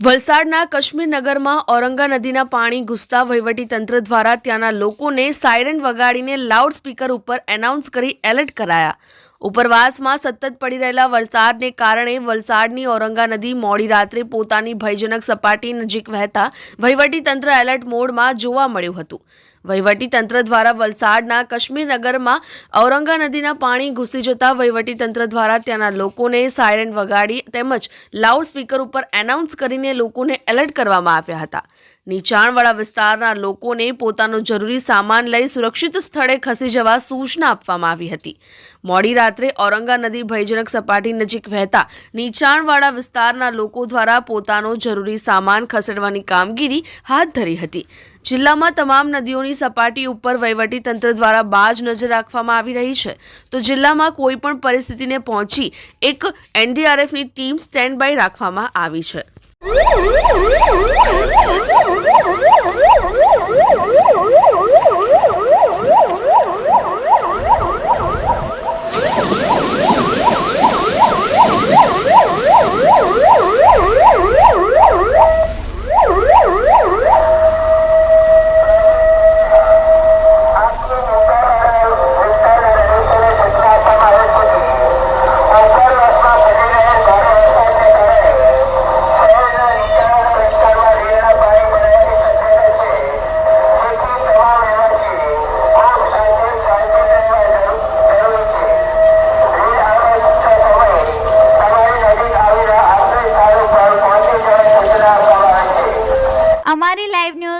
વલસાડના કાશ્મીર નગરમાં ઔરંગા નદીના પાણી ઘૂસતા તંત્ર દ્વારા ત્યાંના લોકોને સાયરન વગાડીને લાઉડ સ્પીકર ઉપર એનાઉન્સ કરી એલર્ટ કરાયા. ઉપરવાસમાં સતત પડી રહેલા વરસાદને કારણે વલસાડની ઔરંગા નદી મોડી રાત્રે પોતાની ભયજનક સપાટી નજીક વહેતા તંત્ર એલર્ટ મોડમાં જોવા મળ્યું હતું. વહીવટી તંત્ર દ્વારા વલસાડના કાશ્મીર નગરમાં ઔરંગા નદીના પાણી ઘૂસી જતા વહીવટી તંત્ર દ્વારા ત્યાંના લોકોને સાયરન વગાડી તેમજ લાઉડ સ્પીકર ઉપર એનાઉન્સ કરીને લોકોને એલર્ટ કરવામાં આવ્યા હતા. નીચાણવાળા વિસ્તારના લોકોને પોતાનો જરૂરી સામાન લઈ સુરક્ષિત સ્થળે ખસી જવા સૂચના આપવામાં આવી હતી. મોડી રાત્રે ઔરંગા નદી ભયજનક સપાટી નજીક વહેતા નીચાણવાળા વિસ્તારના લોકો દ્વારા પોતાનો જરૂરી સામાન ખસેડવાની કામગીરી હાથ ધરી હતી. જિલ્લામાં તમામ નદીઓની સપાટી ઉપર વહીવટી તંત્ર દ્વારા બાજ નજર રાખવામાં આવી રહી છે. તો જિલ્લામાં કોઈ પણ પરિસ્થિતિને પહોંચી એક એનડીઆરએફની ટીમ સ્ટેન્ડ બાય રાખવામાં આવી છે.